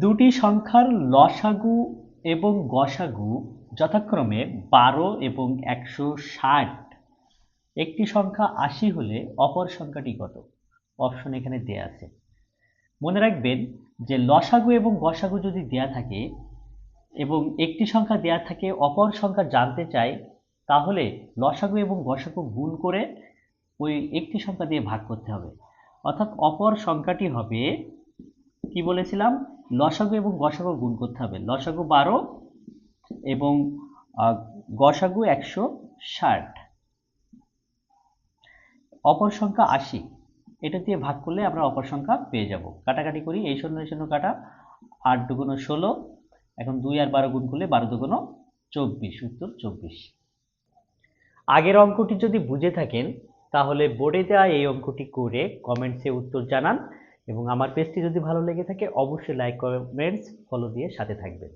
দুটি সংখ্যার লসাগু এবং গসাগু যথাক্রমে বারো এবং একশো ষাট। একটি সংখ্যা আশি হলে অপর সংখ্যাটি কত? অপশন এখানে দেয়া আছে। মনে রাখবেন যে লসাগু এবং গসাগু যদি দেয়া থাকে এবং একটি সংখ্যা দেয়া থাকে, অপর সংখ্যা জানতে চাই তাহলে লসাগু এবং গসাগু গুণ করে ওই একটি সংখ্যা দিয়ে ভাগ করতে হবে। অর্থাৎ অপর সংখ্যাটি হবে কি বলেছিলাম? লসাগু এবং গসাগু গুণ করতে হবে। লসাগু বারো এবং গসাগু একশো ষাট। অপর সংখ্যা আশি। এটা দিয়ে ভাগ করলে আমরা অপর সংখ্যা পেয়ে যাব। কাটাকাটি করি, এই শূন্য এই শূন্য কাটা, আট দুগুণ ষোলো। এখন দুই আর বারো গুণ করলে বারো দুগুণ চব্বিশ, উত্তর চব্বিশ। আগের অঙ্কটি যদি বুঝে থাকেন, তাহলে বোর্ডে দেওয়া এই অঙ্কটি করে কমেন্টসে উত্তর জানান। এবং আমার পেজটি যদি ভালো লেগে থাকে অবশ্যই লাইক কমেন্টস ফলো দিয়ে সাথে থাকবেন।